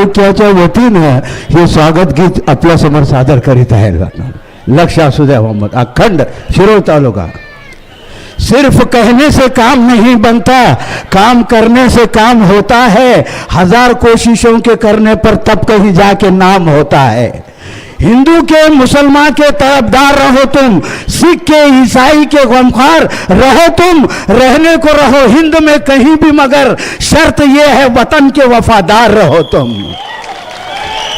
तालुक्याच्या वतीनं हे? स्वागत गीत अपना समोर सादर करीत है लक्ष असू मोहम्मद, अखंड शिरोळ तालुका। सिर्फ़ कहने से काम नहीं बनता, काम करने से काम होता है। हज़ार कोशिशों के करने पर तब कहीं जाके नाम होता है। हिंदू के मुसलमान के तरफदार रहो तुम सिख के ईसाई के गमखार रहो तुम रहने को रहो हिंद में कहीं भी मगर शर्त ये है वतन के वफादार रहो तुम।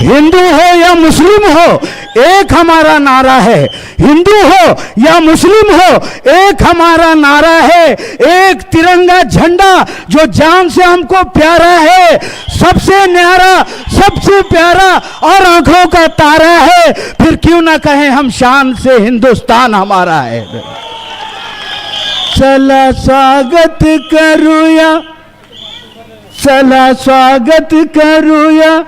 हिंदू हो या मुस्लिम हो एक हमारा नारा है। हिंदू हो या मुस्लिम हो, एक हमारा नारा है। एक तिरंगा झंडा जो जान से हमको प्यारा है। सबसे न्यारा, सबसे प्यारा और आँखों का तारा है। फिर क्यों ना कहें हम शान से हिंदुस्तान हमारा है। चला स्वागत करूया, चला स्वागत करूया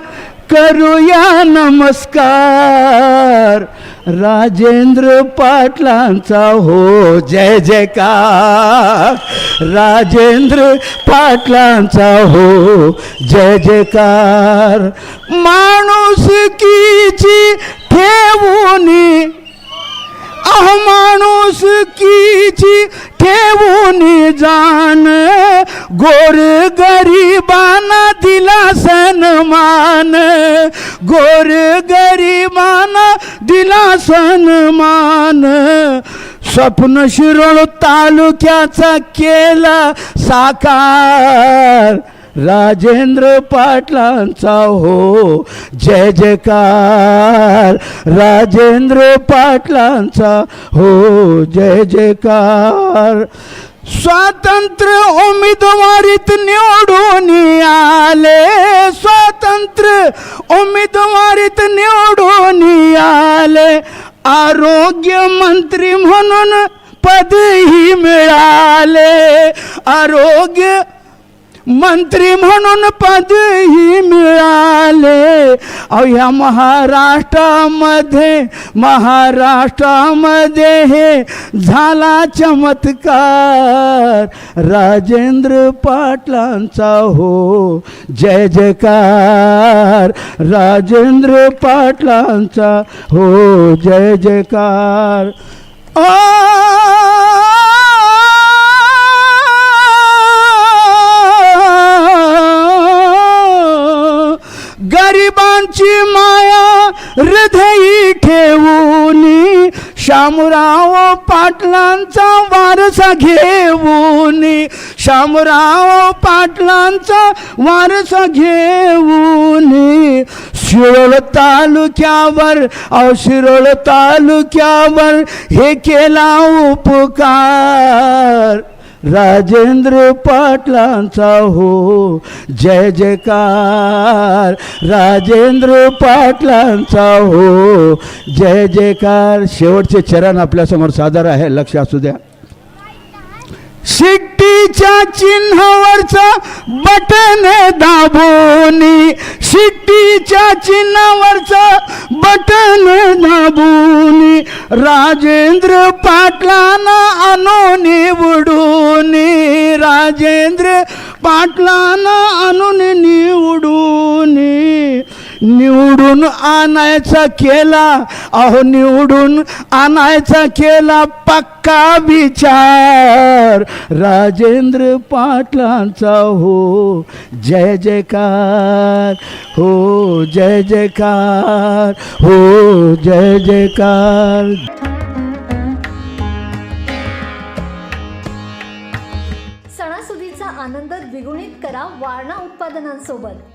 करूया नमस्कार. राजेंद्र पाटलांचा हो जय जयकार. राजेंद्र पाटलांचा हो जय जयकार. माणुसकीची ठेवूनी अह मुसकीची ठेवून जाण. गोर गरिबांना दिला सन्मान. गोर गरिबांना दिला सन्मान. स्वप्न शिरोळ तालुक्याचा केला साकार. राजेंद्र पाटलांचा हो. जय जयकार. राजेंद्र पाटलांचा हो. जय जयकार. स्वातंत्र्य उमेदवारीत निवडून आले. स्वातंत्र्य उमेदवारीत निवडून आले. आरोग्य मंत्री म्हणून पदही मिळाले. आरोग्य मंत्री म्हणून पदही मिळाले. अहो महाराष्ट्रामध्ये महाराष्ट्रामध्ये हे झाला चमत्कार. राजेंद्र पाटलांचा हो जय जयकार. राजेंद्र पाटलांचा हो जय जयकार. आ! गरिबांची माया हृदयी ठेवून शामराव पाटलांचा वारसा घेऊन शामराव पाटलांचा वारसा घेऊन शिरोळ तालुक्यावर अहो शिरोळ तालुक्यावर हे केला उपकार. राजेंद्र पाटलांचा हो. जय जयकार. राजेंद्र पाटलांचा हो. जय जयकार. शेवटचे चरण आपल्यासमोर सादर आहे. लक्ष असू द्या. शिट्टीच्या चिन्हावरचं बटन दाबोनी शिट्टीच्या चिन्हावरचं बटन दाबूनी राजेंद्र पाटलांना आणून निवडून राजेंद्र पाटलांना आणून निवडून. निवडून आणायचा केला. अहो निवडून आणायचा केला पक्का विचार. राजेंद्र पाटलांचा हो. जय जयकार. हो जय जयकार. हो जय जयकार. सणासुदीचा आनंद द्विगुणित करा वारणा उत्पादनांसोबत.